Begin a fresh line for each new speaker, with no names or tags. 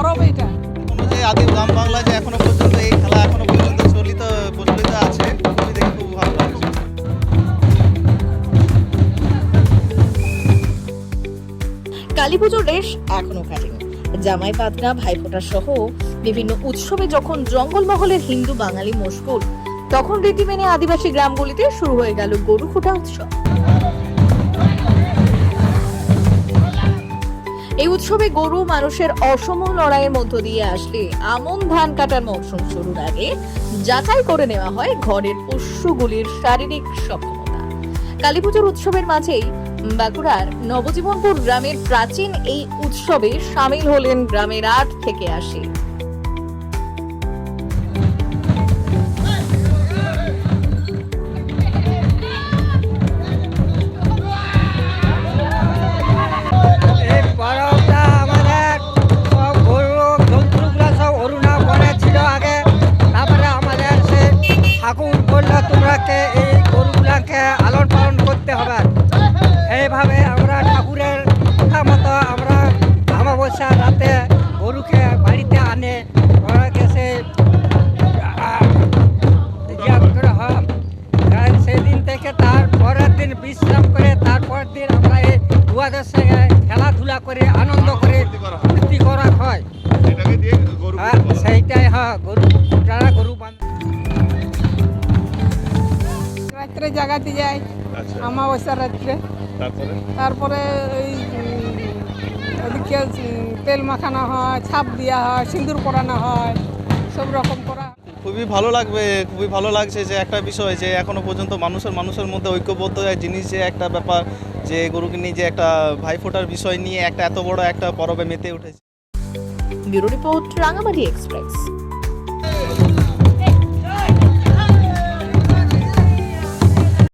বড় এটা
আদিম বাংলা যে এখনও পর্যন্ত এই খেলা এখনও পর্যন্ত চলিত প্রচলিত আছে।
কালী পুজোর রেশ এখনও কাটেনি। জামাই পাতনা ভাইফোঁটা সহ বিভিন্ন উৎসবে যখন জঙ্গলমহলের হিন্দু বাঙালি মশগুল তখন রীতি মেনে আদিবাসী গ্রামগুলিতে শুরু হয়ে গেল গরু খোটা উৎসব। এই উৎসবে গরু মানুষের অসম লড়াইয়ের মধ্য দিয়ে আসলে আমন ধান কাটার মৌসুম শুরুর আগে যাচাই করে নেওয়া হয় ঘরের পশুগুলির শারীরিক সক্ষমতা। কালীপুজোর উৎসবের মাঝেই বাঁকুড়ার নবজীবনপুর গ্রামের প্রাচীন এই উৎসবে সামিল হলেন গ্রামের আট থেকে আসে
দিন বিশ্রাম করে তারপরের দিন আমরা এই দুয়াদের সঙ্গে খেলাধুলা করে আনন্দ করে ফুর্তি করা হয়।
এটাকে দিয়ে গরু হ্যাঁ
সেইটাই হয় গরু যারা গরু বান্ধ
রাত্রে জাগাতে যাই
আচ্ছা।
অমাবস্যা রাত্রে।
তারপরে?
তারপরে এই উম, ওদিকে তেল মাখানো হয় ছাপ দেওয়া হয় সিঁদুর পরানো হয় সব রকম করা হয়।
খুবই ভালো লাগবে, খুবই ভালো লাগছে যে একটা বিষয় যে এখনও পর্যন্ত মানুষের মানুষের মধ্যে ঐক্যবদ্ধ জিনিস যে একটা ব্যাপার, যে গরুকে নিয়ে যে একটা ভাইফোঁটার বিষয় নিয়ে একটা এত বড় একটা পরবে মেতে উঠেছে।
Bureau report Rangamati express.